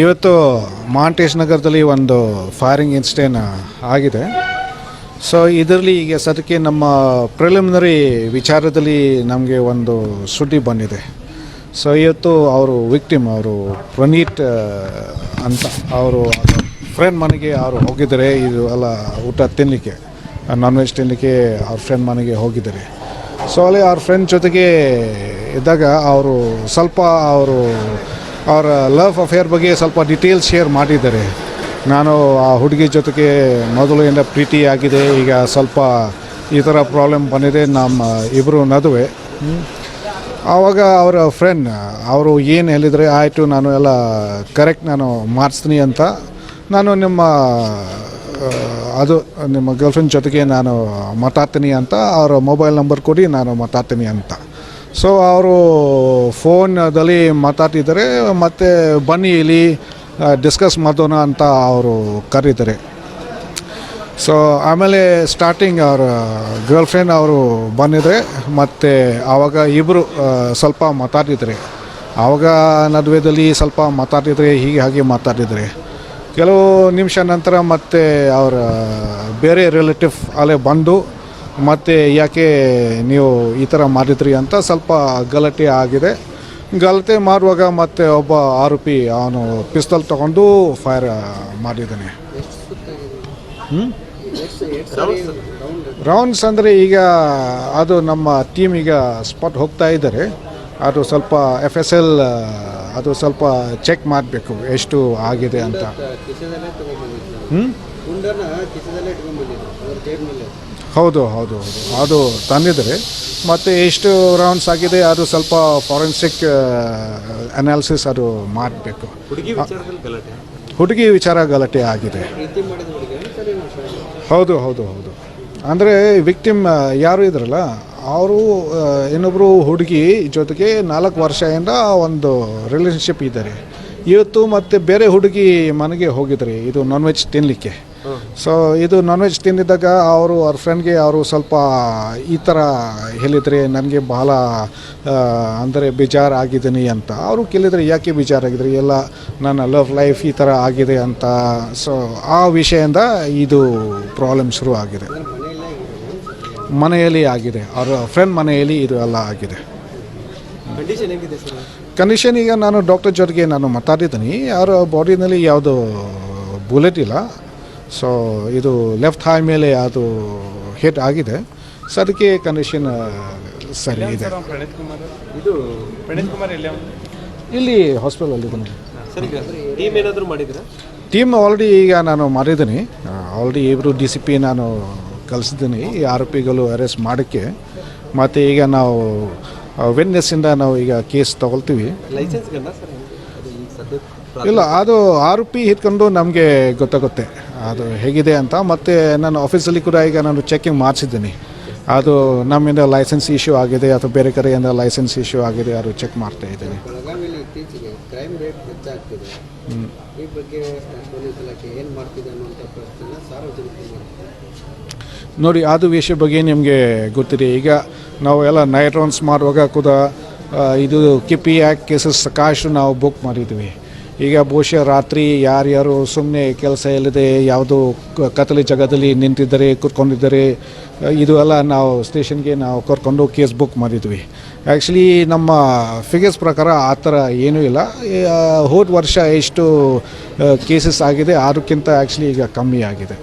ಇವತ್ತು ಮಾಂಟೇಶ್ ನಗರದಲ್ಲಿ ಒಂದು ಫೈರಿಂಗ್ ಇನ್ಸಿಡೆಂಟ್ ಆಗಿದೆ. ಸೊ ಇದರಲ್ಲಿ ಈಗ ಸದ್ಯಕ್ಕೆ ನಮ್ಮ ಪ್ರಿಲಿಮಿನರಿ ವಿಚಾರದಲ್ಲಿ ನಮಗೆ ಒಂದು ಸುದ್ದಿ ಬಂದಿದೆ. ಸೊ ಇವತ್ತು ಅವರು ವಿಕ್ಟಿಮ್ ಅವರು ಪ್ರಣೀತ್ ಅಂತ ಅವರು ಫ್ರೆಂಡ್ ಮನೆಗೆ ಅವರು ಹೋಗಿದ್ದಾರೆ, ಇದು ಎಲ್ಲ ಊಟ ತಿನ್ನಲಿಕ್ಕೆ ನಾನ್ ವೆಜ್ ತಿನ್ನಲಿಕ್ಕೆ ಅವ್ರ ಫ್ರೆಂಡ್ ಮನೆಗೆ ಹೋಗಿದ್ದಾರೆ. ಸೊ ಅಲ್ಲಿ ಅವ್ರ ಫ್ರೆಂಡ್ ಜೊತೆಗೆ ಇದ್ದಾಗ ಅವರು ಸ್ವಲ್ಪ ಅವರು ಅವರ ಲವ್ ಅಫೇರ್ ಬಗ್ಗೆ ಸ್ವಲ್ಪ ಡೀಟೇಲ್ಸ್ ಶೇರ್ ಮಾಡಿದ್ದಾರೆ. ನಾನು ಆ ಹುಡುಗಿ ಜೊತೆಗೆ ಮೊದಲಿಂದ ಪ್ರೀತಿ ಆಗಿದೆ ಈಗ ಸ್ವಲ್ಪ ಈ ಥರ ಪ್ರಾಬ್ಲಮ್ ಬಂದಿದೆ. ನಮ್ಮ ಇಬ್ಬರು ನದುವೆ. ಆವಾಗ ಅವರ ಫ್ರೆಂಡ್ ಅವರು ಏನು ಹೇಳಿದರೆ, ಆಯಿತು, ನಾನು ಎಲ್ಲ ಕರೆಕ್ಟ್ ನಾನು ಮಾಡಿಸ್ತೀನಿ ಅಂತ. ನಾನು ನಿಮ್ಮ ಅದು, ನಿಮ್ಮ ಗರ್ಲ್ಫ್ರೆಂಡ್ ಜೊತೆಗೆ ನಾನು ಮಾತಾಡ್ತೀನಿ ಅಂತ, ಅವರ ಮೊಬೈಲ್ ನಂಬರ್ ಕೊಡಿ, ನಾನು ಮಾತಾಡ್ತೀನಿ ಅಂತ. ಸೊ ಅವರು ಫೋನ್ದಲ್ಲಿ ಮಾತಾಡ್ತಿದ್ದಾರೆ, ಮತ್ತು ಬನ್ನಿ ಇಲ್ಲಿ ಡಿಸ್ಕಸ್ ಮಾಡೋಣ ಅಂತ ಅವರು ಕರೀತಾರೆ. ಸೊ ಆಮೇಲೆ ಸ್ಟಾರ್ಟಿಂಗ್ ಅವರ ಗರ್ಲ್ ಫ್ರೆಂಡ್ ಅವರು ಬಂದಿದ್ರೆ, ಮತ್ತು ಆವಾಗ ಇಬ್ಬರು ಸ್ವಲ್ಪ ಮಾತಾಡಿದರೆ ಆವಾಗ ನಡುವೆದಲ್ಲಿ ಸ್ವಲ್ಪ ಮಾತಾಡಿದರೆ ಹೀಗೆ ಹಾಗೆ ಮಾತಾಡಿದರೆ ಕೆಲವು ನಿಮಿಷ ನಂತರ ಮತ್ತೆ ಅವರ ಬೇರೆ ರಿಲೇಟಿವ್ ಅಲ್ಲೇ ಬಂದು ಮತ್ತು ಯಾಕೆ ನೀವು ಈ ಥರ ಮಾಡಿದ್ರಿ ಅಂತ ಸ್ವಲ್ಪ ಗಲಾಟೆ ಆಗಿದೆ. ಗಲಾಟೆ ಮಾಡುವಾಗ ಮತ್ತೆ ಒಬ್ಬ ಆರೋಪಿ ಅವನು ಪಿಸ್ತಲ್ ತಗೊಂಡು ಫೈರ್ ಮಾಡಿದ್ದಾನೆ. ರೌಂಡ್ಸ್ ಅಂದರೆ ಈಗ ಅದು ನಮ್ಮ ಟೀಮ್ ಈಗ ಸ್ಪಾಟ್ ಹೋಗ್ತಾ ಇದ್ದಾರೆ. ಅದು ಸ್ವಲ್ಪ ಎಫ್ ಎಸ್ ಎಲ್ ಅದು ಸ್ವಲ್ಪ ಚೆಕ್ ಮಾಡಬೇಕು ಎಷ್ಟು ಆಗಿದೆ ಅಂತ. ಹ್ಞೂ ಹೌದು ಹೌದು ಹೌದು. ಅದು ತಂದಿದ್ದಾರೆ. ಮತ್ತು ಎಷ್ಟು ರೌಂಡ್ಸ್ ಆಗಿದೆ ಅದು ಸ್ವಲ್ಪ ಫಾರೆನ್ಸಿಕ್ ಅನಾಲಿಸಿಸ್ ಅದು ಮಾಡಬೇಕು. ಹುಡುಗಿ ವಿಚಾರ ಗಲಾಟೆ ಆಗಿದೆ. ಹೌದು ಹೌದು ಹೌದು. ಅಂದರೆ ವಿಕ್ಟಿಮ್ ಯಾರು ಇದ್ರಲ್ಲ ಅವರು ಇನ್ನೊಬ್ಬರು ಹುಡುಗಿ ಜೊತೆಗೆ ನಾಲ್ಕು ವರ್ಷದಿಂದ ಒಂದು ರಿಲೇಷನ್ಶಿಪ್ ಇದ್ದಾರೆ. ಇವತ್ತು ಮತ್ತು ಬೇರೆ ಹುಡುಗಿ ಮನೆಗೆ ಹೋಗಿದ್ರಿ ಇದು ನಾನ್ ವೆಜ್ ತಿನ್ನಲಿಕ್ಕೆ ಸೊ ಇದು ನಾನ್ ವೆಜ್ ತಿಂದಿದ್ದಾಗ ಅವರು ಅವ್ರ ಫ್ರೆಂಡ್ಗೆ ಅವರು ಸ್ವಲ್ಪ ಈ ಥರ ಹೇಳಿದರೆ ನನಗೆ ಬಹಳ ಅಂದರೆ ಬೇಜಾರು ಆಗಿದ್ದೀನಿ ಅಂತ. ಅವರು ಕೇಳಿದರೆ ಯಾಕೆ ಬೇಜಾರಾಗಿದ್ರಿ ಎಲ್ಲ ನನ್ನ ಲವ್ ಲೈಫ್ ಈ ಥರ ಆಗಿದೆ ಅಂತ. ಸೊ ಆ ವಿಷಯದಿಂದ ಇದು ಪ್ರಾಬ್ಲಮ್ ಶುರು ಆಗಿದೆ. ಮನೆಯಲ್ಲಿ ಆಗಿದೆ. ಅವರ ಫ್ರೆಂಡ್ ಮನೆಯಲ್ಲಿ ಇದು ಎಲ್ಲ ಆಗಿದೆ. ಕಂಡೀಷನ್ ಈಗ ನಾನು ಡಾಕ್ಟರ್ ಜೊತೆಗೆ ನಾನು ಮಾತಾಡಿದ್ದೀನಿ. ಅವರ ಬಾಡಿನಲ್ಲಿ ಯಾವುದು ಬುಲೆಟ್ ಇಲ್ಲ. ಸೊ ಇದು ಲೆಫ್ಟ್ ಹಾಯ್ ಮೇಲೆ ಅದು ಹಿಟ್ ಆಗಿದೆ. ಸೊ ಅದಕ್ಕೆ ಕಂಡೀಷನ್ ಸರಿ ಇದೆ. ಇದು ಪ್ರಣೀತ್ ಕುಮಾರ್ ಎಲ್ಲಿ ಅವನು ಇಲ್ಲಿ ಹಾಸ್ಪಿಟಲಲ್ಲಿ ಇದ್ದೀನಿ ಸರ್ ಈಗ ಟೀಮ್ ಏನಾದರೂ ಮಾಡಿದ್ದೀರಾ? ಟೀಮ್ ಆಲ್ರೆಡಿ ಈಗ ನಾನು ಮಾಡಿದ್ದೀನಿ. ಆಲ್ರೆಡಿ ಇಬ್ಬರು ಡಿ ಸಿ ಪಿ ನಾನು ಕಲಿಸಿದ್ದೀನಿ. ಈ ಆರೋಪಿಗಳು ಅರೆಸ್ಟ್ ಮಾಡೋಕ್ಕೆ. ಮತ್ತು ಈಗ ನಾವು ವೆನ್ನೆಸ್ಸಿಂದ ನಾವು ಈಗ ಕೇಸ್ ತಗೊಳ್ತೀವಿ. ಲೈಸೆನ್ಸ್ ಗಂಡ ಸರ್? ಅದು ಈಗ ಸದ್ಯ ಇಲ್ಲ ಅದು ಆರು ಪಿ ಹಿಡ್ಕೊಂಡು ನಮಗೆ ಗೊತ್ತಾಗುತ್ತೆ. ಅದು ಹೇಗಿದೆ ಅಂತ. ಮತ್ತು ನಾನು ಆಫೀಸಲ್ಲಿ ಕೂಡ ಈಗ ನಾನು ಚೆಕಿಂಗ್ ಮಾಡಿಸಿದ್ದೀನಿ. ಅದು ನಮ್ಮಿಂದ ಲೈಸೆನ್ಸ್ ಇಶ್ಯೂ ಆಗಿದೆ ಅಥವಾ ಬೇರೆ ಕಡೆಯಿಂದ ಲೈಸೆನ್ಸ್ ಇಶ್ಯೂ ಆಗಿದೆ ಅದು ಚೆಕ್ ಮಾಡ್ತಾ ಇದ್ದೀನಿ. ನೋಡಿ ಅದು ವಿಷಯ ಬಗ್ಗೆ ನಿಮಗೆ ಗೊತ್ತಿದೆ. ಈಗ ನಾವು ಎಲ್ಲ ನೈಟ್ ರೌಂಡ್ಸ್ ಮಾಡುವಾಗ ಕೂಡ ಇದು ಕಿಪಿ ಆ್ಯಕ್ ಕೇಸಸ್ ಸಾಕಷ್ಟು ನಾವು ಬುಕ್ ಮಾಡಿದ್ವಿ. ಈಗ ಬಹುಶಃ ರಾತ್ರಿ ಯಾರ್ಯಾರು ಸುಮ್ಮನೆ ಕೆಲಸ ಇಲ್ಲದೆ ಯಾವುದು ಕತ್ತಲೆ ಜಾಗದಲ್ಲಿ ನಿಂತಿದ್ದಾರೆ, ಕೂತ್ಕೊಂಡಿದ್ದಾರೆ ಇದು ಎಲ್ಲ ನಾವು ಸ್ಟೇಷನ್ಗೆ ನಾವು ಕರ್ಕೊಂಡು ಕೇಸ್ ಬುಕ್ ಮಾಡಿದ್ವಿ. ಆ್ಯಕ್ಚುಲಿ ನಮ್ಮ ಫಿಗರ್ಸ್ ಪ್ರಕಾರ ಆ ಥರ ಏನೂ ಇಲ್ಲ. ಹೋದ ವರ್ಷ ಎಷ್ಟು ಕೇಸಸ್ ಆಗಿದೆ ಅದಕ್ಕಿಂತ ಆ್ಯಕ್ಚುಲಿ ಈಗ ಕಮ್ಮಿ ಆಗಿದೆ.